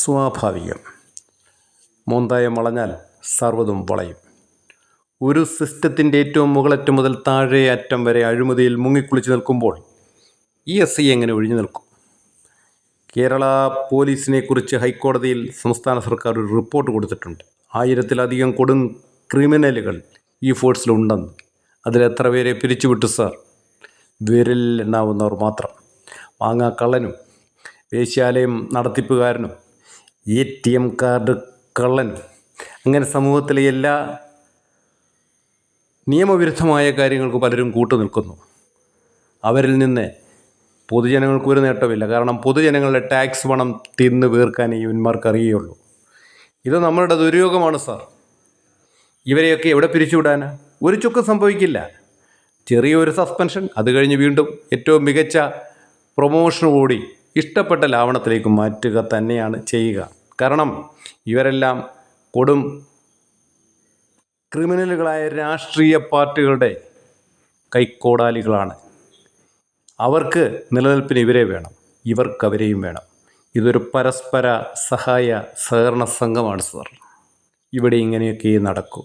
സ്വാഭാവികം. മോന്തായം വളഞ്ഞാൽ സർവതും വളയും. ഒരു സിസ്റ്റത്തിന്റെ ഏറ്റവും മുകളറ്റം മുതൽ താഴെ അറ്റം വരെ അഴിമതിയിൽ മുങ്ങിക്കുളിച്ച് നിൽക്കുമ്പോൾ ഇ എസ് ഐ എങ്ങനെ ഒഴിഞ്ഞു നിൽക്കും? കേരള പോലീസിനെ കുറിച്ച് ഹൈക്കോടതിയിൽ സംസ്ഥാന സർക്കാർ ഒരു റിപ്പോർട്ട് കൊടുത്തിട്ടുണ്ട്. ആയിരത്തിലധികം കൊടും ക്രിമിനലുകൾ ഈ ഫോഴ്സിലുണ്ടെന്ന് അതിലെത്ര പേരെ പിരിച്ചുവിട്ടു സാർ? വിരലിൽ എണ്ണാവുന്നവർ മാത്രം. മാങ്ങാക്കള്ളനും വേശ്യാലയം നടത്തിപ്പുകാരനും എ ടി എം കാർഡ് കള്ളൻ. അങ്ങനെ സമൂഹത്തിലെ എല്ലാ നിയമവിരുദ്ധമായ കാര്യങ്ങൾക്ക് പലരും കൂട്ടു നിൽക്കുന്നു. അവരിൽ നിന്ന് പൊതുജനങ്ങൾക്ക് ഒരു നേട്ടമില്ല. കാരണം പൊതുജനങ്ങളുടെ ടാക്സ് പണം തിന്ന് വീർക്കാൻ ഈ ഇവന്മാർക്ക് അറിയുള്ളൂ ഇത് നമ്മളുടെ ദുര്യോഗമാണ് സാർ. ഇവരെയൊക്കെ എവിടെ പിരിച്ചുവിടാനാ? ഒരു ചുക്ക് സംഭവിക്കില്ല. ചെറിയൊരു സസ്പെൻഷൻ അത് കഴിഞ്ഞ് വീണ്ടും ഏറ്റവും മികച്ച പ്രൊമോഷനോടുകൂടി ഇഷ്ടപ്പെട്ട ലാവണത്തിലേക്ക് മാറ്റുക തന്നെയാണ് ചെയ്യുക. കാരണം ഇവരെല്ലാം കൊടും ക്രിമിനലുകളായ രാഷ്ട്രീയ പാർട്ടികളുടെ കൈക്കോടാലികളാണ്. അവർക്ക് നിലനിൽപ്പിന് ഇവരെ വേണം ഇവർക്ക് അവരെയും വേണം. ഇതൊരു പരസ്പര സഹായ സഹകരണ സംഘമാണ് സാർ. ഇവിടെ ഇങ്ങനെയൊക്കെ നടക്കൂ.